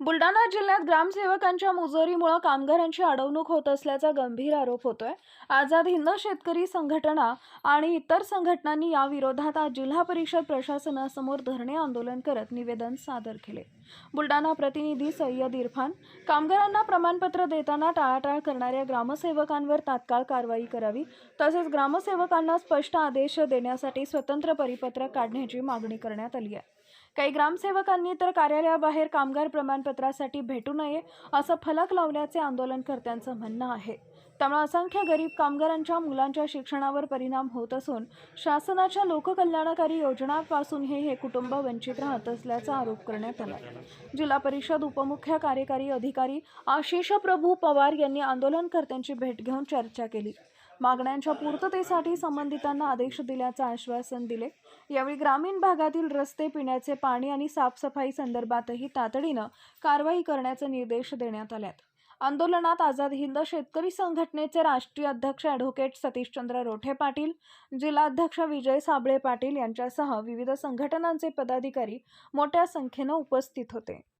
बुलढाणा जिल्ह्यात ग्रामसेवकांच्या मुजोरीमुळे कामगारांची अडवणूक होत असल्याचा गंभीर आरोप होतोय. आझाद हिंद शेतकरी संघटना आणि इतर संघटनांनी या विरोधात आज जिल्हा परिषद प्रशासनासमोर धरणे आंदोलन करत निवेदन सादर केले. बुलढाणा प्रतिनिधी सय्यद इरफान कामगारांना प्रमाणपत्र देताना टाळाटाळ करणाऱ्या ग्रामसेवकांवर तात्काळ कारवाई करावी तसेच ग्रामसेवकांना स्पष्ट आदेश देण्यासाठी स्वतंत्र परिपत्रक काढण्याची मागणी करण्यात आली आहे. काही ग्रामसेवकांनी तर कार्यालयाबाहेर कामगार प्रमाणपत्रासाठी भेटू नये असं फलक लावल्याचे आंदोलनकर्त्यांचं म्हणणं आहे. त्यामुळे असंख्य गरीब कामगारांच्या मुलांच्या शिक्षणावर परिणाम होत असून शासनाच्या लोककल्याणकारी योजनांपासूनही हे कुटुंब वंचित राहत असल्याचा आरोप करण्यात आला जिल्हा परिषद उपमुख्य कार्यकारी अधिकारी आशिष प्रभू पवार यांनी आंदोलनकर्त्यांची भेट घेऊन चर्चा केली. मागण्यांच्या पूर्ततेसाठी संबंधितांना आदेश दिल्याचं आश्वासन दिले. यावेळी ग्रामीण भागातील रस्ते पिण्याचे पाणी आणि साफसफाई संदर्भातही तातडीनं कारवाई करण्याचे निर्देश देण्यात आल्यात आंदोलनात आझाद हिंद शेतकरी संघटनेचे राष्ट्रीय अध्यक्ष ॲडव्होकेट सतीशचंद्र रोठे पाटील जिल्हाध्यक्ष विजय साबळे पाटील यांच्यासह विविध संघटनांचे पदाधिकारी मोठ्या संख्येनं उपस्थित होते.